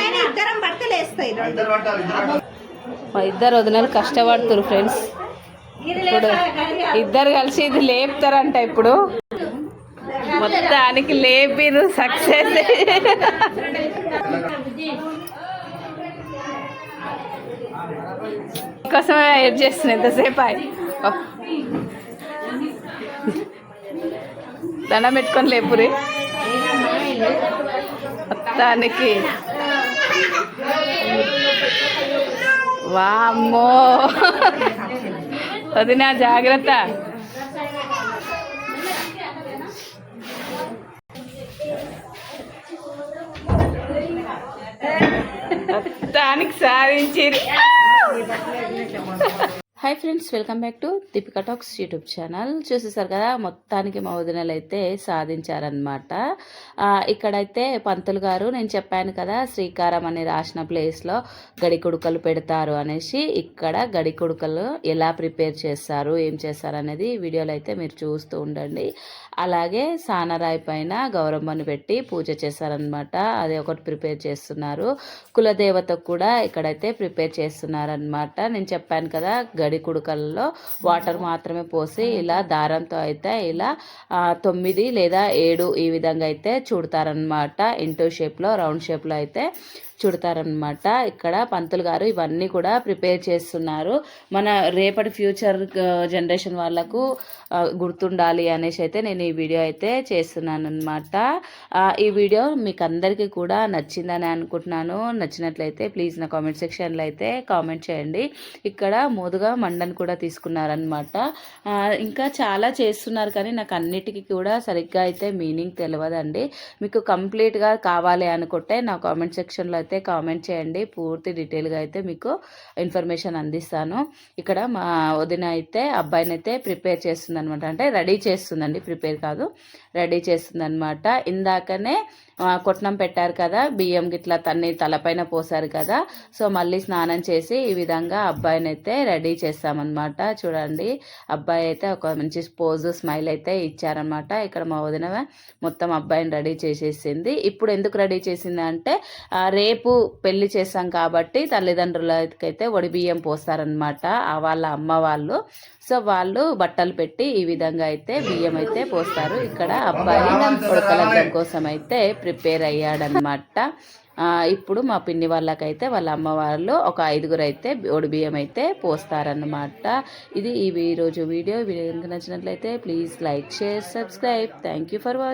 కానీ ఇద్దరం బట్టలు వేస్తాయి. మా వదినలు కష్టపడుతున్నారు ఫ్రెండ్స్. ఇప్పుడు ఇద్దరు కలిసి ఇది లేపుతారంట ఇప్పుడు. మొత్తానికి లేపిరు సక్సెస్. కోసమే వెయిట్ చేస్తున్నా ఎంతసేపు దండం పెట్టుకొని లేపురి. మొత్తానికి వామ్మో. వదినా జాగ్రత్త. మొత్తానికి సాధించిరి hi friends welcome back to Deepika talks YouTube channel చూసేసారు కదా మొత్తానికి మా వదినలు అయితే సాధించారనమాట ఇక్కడైతే పంతులు గారు నేను చెప్పాను కదా శ్రీకారం అని రాసిన ప్లేస్లో గడి కుడుకలు పెడతారు అనేసి ఇక్కడ గడి కుడుకలు ఎలా ప్రిపేర్ చేస్తారు ఏం చేస్తారు అనేది వీడియోలో అయితే మీరు చూస్తూ ఉండండి. అలాగే సానరాయి పైన గౌరమ్మను పెట్టి పూజ చేశారనమాట అది ఒకటి ప్రిపేర్ చేస్తున్నారు. కులదేవతకు కూడా ఇక్కడైతే ప్రిపేర్ చేస్తున్నారనమాట నేను చెప్పాను కదా గడి కుడుకల్లో వాటర్ మాత్రమే పోసి ఇలా దారంతో అయితే ఇలా తొమ్మిది లేదా ఏడు ఈ విధంగా అయితే చుడతారనమాట ఇంటూ షేప్లో రౌండ్ షేప్లో అయితే చుడతారనమాట ఇక్కడ పంతులు గారు ఇవన్నీ కూడా ప్రిపేర్ చేస్తున్నారు. మన రేపటి ఫ్యూచర్ జనరేషన్ వాళ్ళకు గుర్తుండాలి అనేసి అయితే నేను ఈ వీడియో అయితే చేస్తున్నాను అనమాట ఈ వీడియో మీకు అందరికీ కూడా నచ్చిందని అనుకుంటున్నాను. నచ్చినట్లయితే ప్లీజ్ నా కామెంట్ సెక్షన్లో అయితే కామెంట్ చేయండి. ఇక్కడ మోదుగా మండని కూడా తీసుకున్నారనమాట ఇంకా చాలా చేస్తున్నారు కానీ నాకు అన్నిటికీ కూడా సరిగ్గా అయితే మీనింగ్ తెలియదండి మీకు కంప్లీట్గా కావాలి అనుకుంటే నా కామెంట్ సెక్షన్లో అయితే కామెంట్ చేయండి. పూర్తి డీటెయిల్గా అయితే మీకు ఇన్ఫర్మేషన్ అందిస్తాను. ఇక్కడ మా వదిన అయితే అబ్బాయిని అయితే ప్రిపేర్ చేస్తుంది అనమాట అంటే రెడీ చేస్తుందండి. ప్రిపేర్ కాదు రెడీ చేస్తుందనమాట ఇందాకనే కొట్నం పెట్టారు కదా బియ్యం గిట్లా తన్ని తలపైన పోసారు కదా. సో మళ్ళీ స్నానం చేసి ఈ విధంగా అబ్బాయిని అయితే రెడీ చేస్తామన్నమాట చూడండి అబ్బాయి అయితే ఒక మంచి పోజు స్మైల్ అయితే ఇచ్చారనమాట ఇక్కడ మా వదిన మొత్తం అబ్బాయిని రెడీ చేసేసింది. ఇప్పుడు ఎందుకు రెడీ చేసింది అంటే రేపు పెళ్ళి చేస్తాం కాబట్టి తల్లిదండ్రులకైతే ఒడి బియ్యం పోస్తారనమాట వాళ్ళ అమ్మ వాళ్ళు. సో వాళ్ళు బట్టలు పెట్టి ఈ విధంగా అయితే బియ్యం అయితే పోస్తారు. ఇక్కడ అబ్బాయి ఉడకలగ్గం కోసం అయితే ప్రిపేర్ అయ్యాడనమాట ఇప్పుడు మా పిన్ని వాళ్ళకైతే వాళ్ళ అమ్మ వాళ్ళు ఒక ఐదుగురు అయితే బియ్యం అయితే పోస్తారన్నమాట. ఇది ఈ రోజు వీడియో. వీడియో కనుక నచ్చినట్లయితే please like share subscribe. Thank you for watching